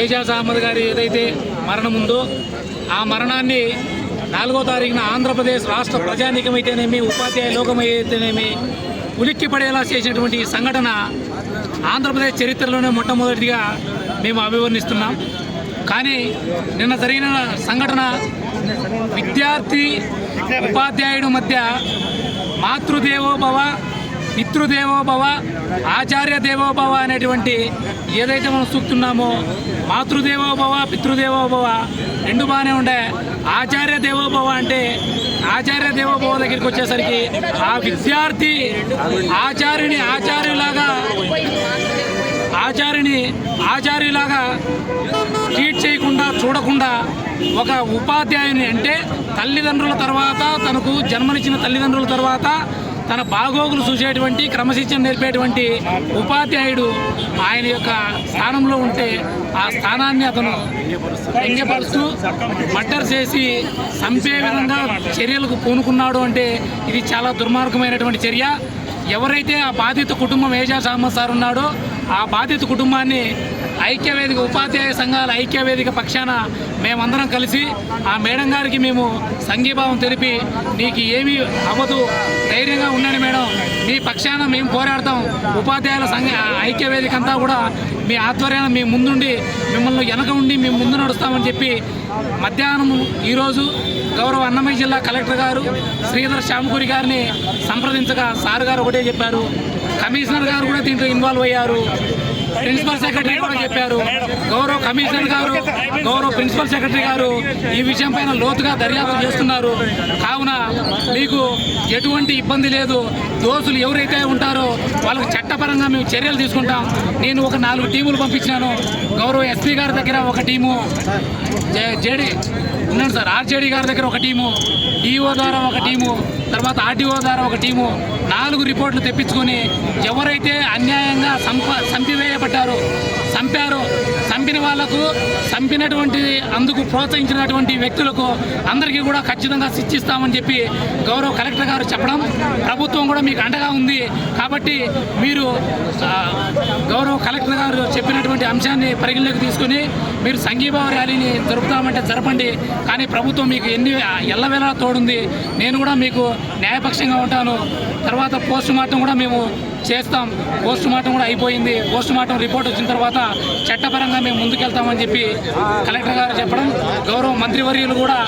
ఏజాజ్ అహ్మద్ గారి ఏదైతే మరణం ఉందో ఆ మరణాన్ని నాలుగో తారీఖున ఆంధ్రప్రదేశ్ రాష్ట్ర ప్రజానీకమైతేనేమి ఉపాధ్యాయ లోకమైతేనేమి ఉలిక్కి పడేలా చేసినటువంటి ఈ సంఘటన ఆంధ్రప్రదేశ్ చరిత్రలోనే మొట్టమొదటిగా మేము అభివర్ణిస్తున్నాం. కానీ నిన్న జరిగిన సంఘటన విద్యార్థి ఉపాధ్యాయుడు మధ్య మాతృదేవోభవ పితృదేవోభవ ఆచార్య దేవోభవ అనేటువంటి ఏదైతే మనం చూస్తున్నామో మాతృదేవోభవ పితృదేవోభవ రెండు బాగానే ఉండే ఆచార్య దేవోభవ అంటే ఆచార్య దేవోభవ దగ్గరికి వచ్చేసరికి ఆ విద్యార్థి ఆచార్యుని ఆచార్యులాగా ఆచార్యుని ఆచార్యులాగా ట్రీట్ చేయకుండా చూడకుండా ఒక ఉపాధ్యాయుని అంటే తల్లిదండ్రుల తర్వాత తనకు జన్మనిచ్చిన తల్లిదండ్రుల తర్వాత తన బాగోగులు చూసేటువంటి క్రమశిక్షణ నేర్పేటువంటి ఉపాధ్యాయుడు ఆయన యొక్క స్థానంలో ఉంటే ఆ స్థానాన్ని అతను వ్యంగ్యపరుస్తూ మర్డర్ చేసి చంపే విధంగా చర్యలకు పూనుకున్నాడు అంటే ఇది చాలా దుర్మార్గమైనటువంటి చర్య. ఎవరైతే ఆ బాధిత కుటుంబం ఏజా అహ్మద్ సార్ ఉన్నాడో ఆ బాధిత కుటుంబాన్ని ఐక్యవేదిక ఉపాధ్యాయ సంఘాల ఐక్యవేదిక పక్షాన మేమందరం కలిసి ఆ మేడం గారికి మేము సంఘీభావం తెలిపి నీకు ఏమీ అవ్వదు ధైర్యంగా ఉండండి మేడం. మీ పక్షాన మేము పోరాడతాం. ఉపాధ్యాయుల సంఘ ఐక్యవేదిక అంతా కూడా మీ ఆధ్వర్యాన మీ ముందుండి మిమ్మల్ని వెనక ఉండి మేము ముందు నడుస్తామని చెప్పి మధ్యాహ్నం ఈరోజు గౌరవ అన్నమయ్య జిల్లా కలెక్టర్ గారు శ్రీధర్ శ్యామకూరి గారిని సంప్రదించగా సార్ గారు ఒకటే చెప్పారు. కమిషనర్ గారు కూడా దీంట్లో ఇన్వాల్వ్ అయ్యారు. ప్రిన్సిపల్ సెక్రటరీ కూడా చెప్పారు. గౌరవ కమిషనర్ గారు గౌరవ ప్రిన్సిపల్ సెక్రటరీ గారు ఈ విషయం పైన లోతుగా దర్యాప్తు చేస్తున్నారు. కావున మీకు ఎటువంటి ఇబ్బంది లేదు. దోషులు ఎవరైతే ఉంటారో వాళ్ళకి చట్టపరంగా మేము చర్యలు తీసుకుంటాం. నేను ఒక నాలుగు టీములు పంపించినాను. గౌరవ ఎస్పీ గారి దగ్గర ఒక టీము జేడీ జేడి ఉన్నాడు సార్ ఆర్జేడీ గారి దగ్గర ఒక టీము డిఓ ద్వారా ఒక టీము తర్వాత ఆర్టీఓ ద్వారా ఒక టీము నాలుగు రిపోర్ట్లు తెప్పించుకొని ఎవరైతే అన్యాయంగా సంప చంపివేయబడ్డారో చంపారో చంపిన వాళ్ళకు చంపినటువంటి అందుకు ప్రోత్సహించినటువంటి వ్యక్తులకు అందరికీ కూడా ఖచ్చితంగా శిక్షిస్తామని చెప్పి గౌరవ కలెక్టర్ గారు చెప్పడం ప్రభుత్వం కూడా మీకు అండగా ఉంది. కాబట్టి మీరు గౌరవ కలెక్టర్ గారు చెప్పిన అంశాన్ని పరిగణలోకి తీసుకుని మీరు సంఘీభావ ర్యాలీని జరుపుతామంటే జరపండి. కానీ ప్రభుత్వం మీకు ఎన్ని ఎల్లవేళ తోడుంది. నేను కూడా మీకు న్యాయపక్షంగా ఉంటాను. తర్వాత పోస్ట్ మార్టం కూడా మేము చేస్తాం. పోస్ట్ మార్టం కూడా అయిపోయింది. పోస్ట్ మార్టం రిపోర్ట్ వచ్చిన తర్వాత చట్టపరంగా మేము ముందుకెళ్తామని చెప్పి కలెక్టర్ గారు చెప్పడం గౌరవ మంత్రివర్యులు కూడా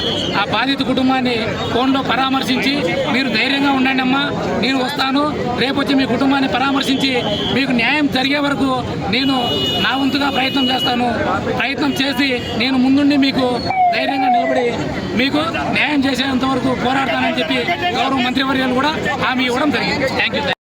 ఆ బాధిత కుటుంబాన్ని ఫోన్లో పరామర్శించి మీరు ధైర్యంగా ఉండండి అమ్మా. నేను వస్తాను. రేపు వచ్చి మీ కుటుంబాన్ని పరామర్శించి మీకు న్యాయం జరిగే వరకు నేను నా వంతుగా ప్రయత్నం చేస్తాను. ప్రయత్నం చేసి నేను ముందుండి మీకు ధైర్యంగా నిలబడి మీకు న్యాయం చేసేంత వరకు పోరాడతానని చెప్పి గౌరవ మంత్రివర్యాలు కూడా హామీ ఇవ్వడం జరిగింది. Thank you